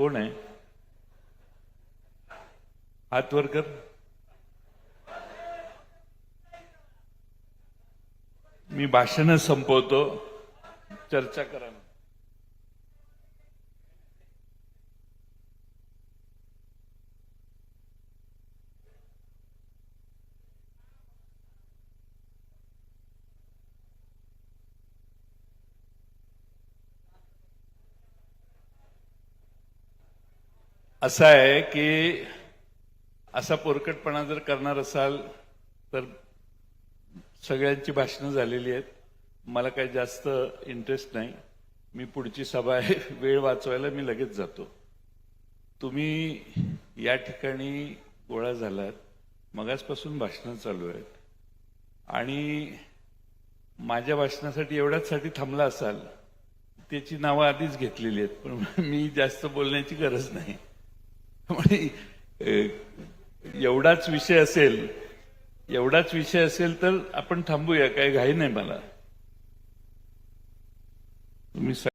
कोण आहे? हात वर कर. मी भाषण संपवतो. चर्चा करा. असं आहे की असा पोरकटपणा जर करणार असाल तर सगळ्यांची भाषणं झालेली आहेत. मला काही जास्त इंटरेस्ट नाही. मी पुढची सभा आहे वेळ वाचवायला मी लगेच जातो. तुम्ही या ठिकाणी गोळा झालात मगासपासून भाषणं चालू आहेत. आणि माझ्या भाषणासाठी एवढ्याचसाठी थांबला असाल त्याची नावं आधीच घेतलेली आहेत पण मी जास्त बोलण्याची गरज नाही. त्यामुळे एवढाच विषय असेल एवढाच विषय असेल तर आपण थांबूया काही घाई नाही मला. तुम्ही